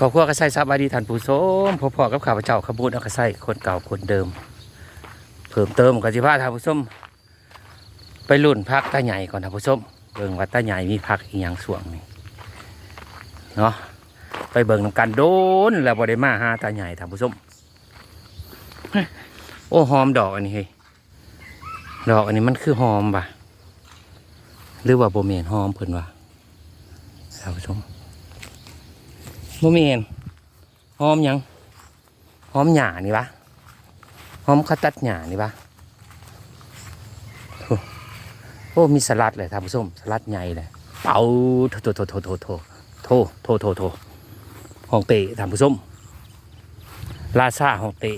ขอบคุณกระใส่สบายดีท่านผู้ชมพอๆกับข้าพเจ้าขบุญกระใสคนเก่าคนเดิม เพิ่มเติมกันสิพาท่านผู้ชมไปรุ่นพักตาใหญ่ก่อนท่านผู้ชมเบิ่งว่าตาใหญ่มีพักอีกอย่างส่วงนี่เนาะไปเบิ่งนำกันโดนแล้วบ่ได้มาหาตาใหญ่ท่านผู้ชมโอ้หอมดอกอันนี้เฮ้ยดอกอันนี้มันคือหอมปะหรือว่าโบเมนหอมเพิ่นวะท่านผู้ชม โมเมนหอมยังหอมหยานี่ปะหอมขตัดหยานี่ปะโอ้โอ้มีสลัดเลยท่านผู้ชมสลัดใหญ่เลยเป่าโถโถโถโถโถโถโถโถโถโถห้องเตะท่านผู้ชมลาซาห้องเตะ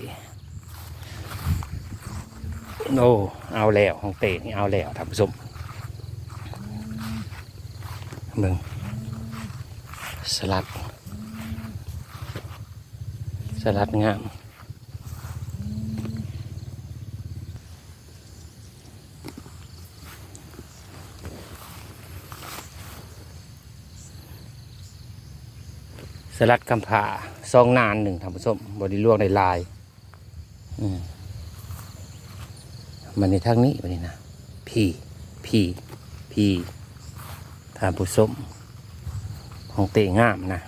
โอ้เอาแล้วห้องเตะนี่เอาแล้วท่านผู้ชมเบิ่งสลัด สลัดงามสลัดกำผาซองนานหนึ่งท่านผู้ชมบริลวกในลายมันในทางนี้วันนี้นะพี่พี่พี่ท่านผู้ชมของเตะงามนะ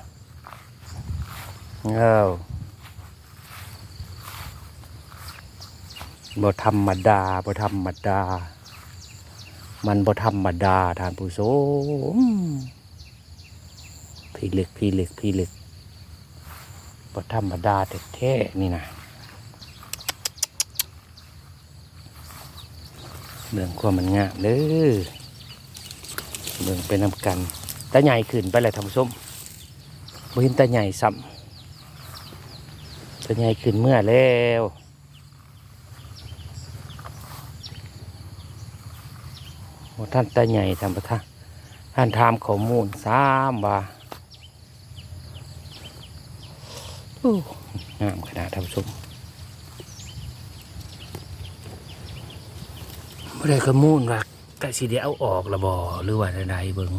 เอ้า บ่ธรรมดาบ่ธรรมดา มันบ่ธรรมดาทานผู้ชมพี่เล็กพี่เล็กพี่เล็กบ่ธรรมดาแท้ๆนี่นะเรื่องความมันงามเด้อเรื่องไปนำกันตาใหญ่ขึ้นไปเลยท่านผู้มบ่เห็นตาใหญ่ซ้ำเป็นไงขึ้นเมื่อแล้วโอ้ ท่านตาใหญ่ท่านประธานท่านถามข้อมูลสามว่าโอ้งามขนาดท่านผู้ชมไม่ได้ข้อมูลว่ากะสิเดีเอาออกระบอหรือว่าใดๆเบิ่ง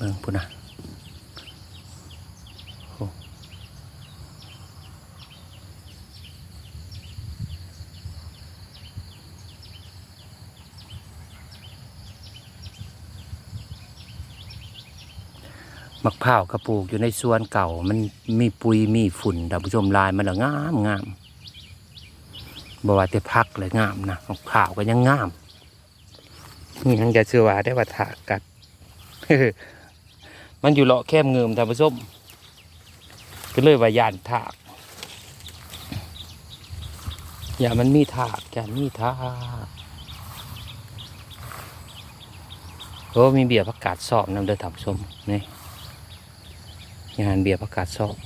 เบิ่งพุ่นนะมักพร้าวกระปลูกอยู่ในสวนเก่า มันมีปุยมีฝุ่นท่านผู้ชมลายมันละงามงามบอกว่าแต่พักเลยงามนะมักพร้าวก็ยังงามนี่ยังจะเชื่อว่าได้ว่าถากกัด มันอยู่เลาะแคมเงิมท่านผู้ชมก็เลยว่ายานถากอย่ามันมีถากอย่ามีถากโอ้มีเบียร์ประกาศสอบนำเด้อท่านผู้ชมนี่งานเบียร์ประกาศสอบ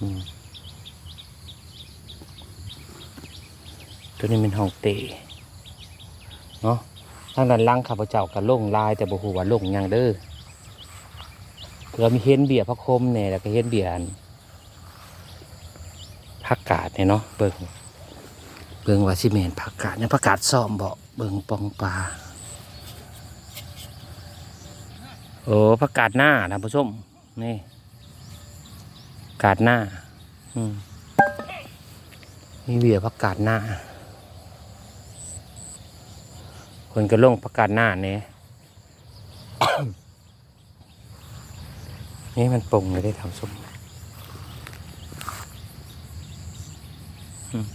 อตัวนี้เป็นห้องเตะเนาะทางด้านล่างข้าพเจ้าก็ลงลายแต่บ่ฮู้ว่าลงยังเด้อ เผื่อมีเห็นเบียร์พระคมเนี่ยแล้วก็เห็นเบียร์อันผักกาดเนี่ยเนาะเบิ่งเบิ่งว่าสิแม่นผักกาดเนี่ยผักกาดซ้อมเบ่เบิ่งปองปลาโอ้ผักกาดหน้าท่านผู้ชมนี่กาดหน้าอืมมีเบียร์ผักกาดหน้าคนก็ลงประกาศหน้าเนี่ย นี่มันปรุงเลยได้ทำส้มอืม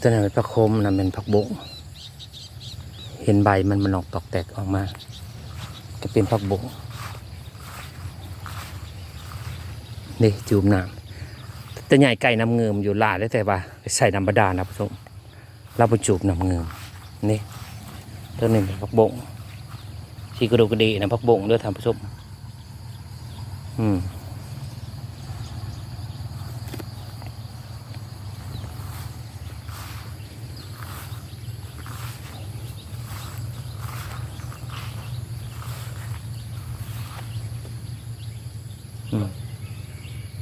ตัวนั้นเป็นผักโคมนั่นเป็นผักบงเห็นใบมันมันออกตอกแตกออกมา จะเป็นผักบงนี่จูมน้ำแต่ใหญ่ไก่น้ำเงิมอยู่ลาดได้แต่ว่า ใส่น้ำบาดาลนะผู้ชมเราไปจูบน้ำเงิมนี่ ตัวหนึ่งพักบงชีกระดูกกระดีนะพักบงด้วยทำผสมอืม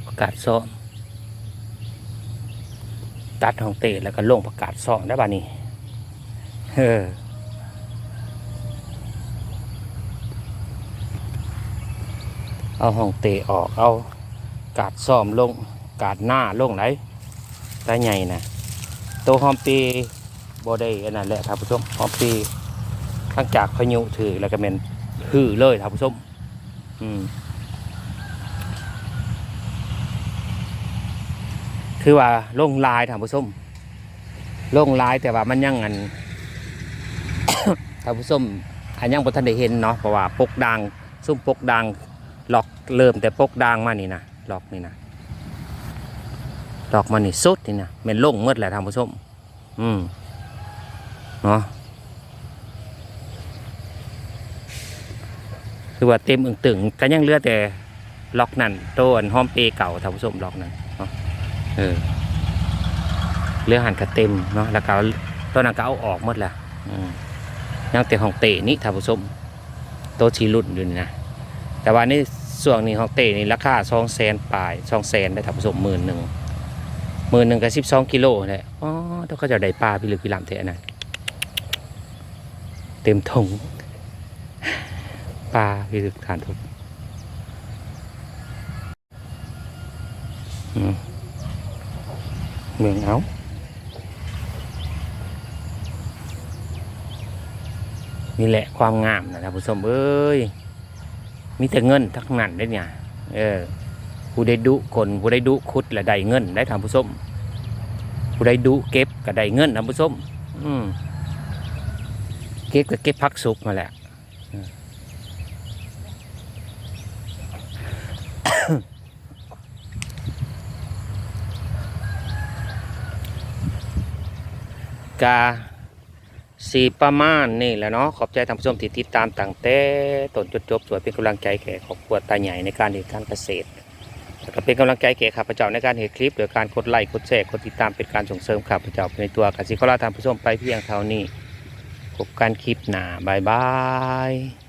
ประกาศซ่อมตัดของเตะแล้วก็ลงประกาศซ่อมได้บ้านี้เออ เอาห้องเตะออกเอากาดซ้อมลงกาดหน้าลงไหนตาใหญ่นะตัวหอมปีบอได้อันนั้นแหละท่านผู้ชมหอมปีทั้งจากพายุถือแล้วก็เป็นหื้อเลยท่านผู้ชมอืมคือว่าลงลายท่านผู้ชมลงลายแต่ว่ามันยังอันท่านผู้ชมอันยังบ่ทันได้เห็นเนาะเพราะว่าปกดางซุ่มปกดาง เริ่มแต่ปกด่างมานี่นะหลอกนี่นะหลอกมานี่สุดนี่นะเป็นล่งเมื่อแหละท่านผู้ชม อืมเนาะคือว่าเต็มอึ่งตึงก็ยังเลือแต่ล็อกนั่นโต้นห้อมเปเก่าท่านผู้ชมล็อกนั่นเนาะเออเรือหันกระเต็มเนาะแล้วก็ตอนนั้นก็เอาออกหมดแล้วอืมยังแต่ห้องเตะนี่ท่านผู้ชมโตชีรุ่นอยู่นี่นะแต่ว่านี่ ส่วนนี้หองเตะนี่ราคาสองแสนปลายสองแสนได้ท่านผู้ชมหมื่นหนึ่งหมื่นหนึ่งกับสิบสองกิโลเลยอ๋อต้องเขาจะได้ปลาพี่ลึกพี่ลำเทะนะเต็มถุงปลาพี่ลึกทานทุกอืมเมืองเอานี่แหละความงามนะท่านผู้ชมเอ้ย มีแต่เงินทั้งนั้นได้เนี่ย เออ ผู้ได้ดุคนผู้ได้ดุคุดและได้เงินได้ท่านผู้ชมผู้ได้ดุเก็บก็ได้เงินท่านผู้ชมอืมเก็บก็เก็บพักสุกมาแหละกา สีประมาณนี่แหละเนาะขอบใจท่านผู้ชมที่ติดตามตั้งแต่ต้นจนจบสวยเป็นกำลังใจแก่ครอบครัวตาใหญ่ในการเห็นการเกษตรแล้วก็เป็นกำลังใจแก่ข้าพเจ้าในการเห็นคลิปโดยการกดไลค์กดแชร์กดติดตามเป็นการส่งเสริมข้าพเจ้าในตัวกสิขอลาท่านผู้ชมไปเพียงเท่านี้พบกันคลิปหน้าบายบาย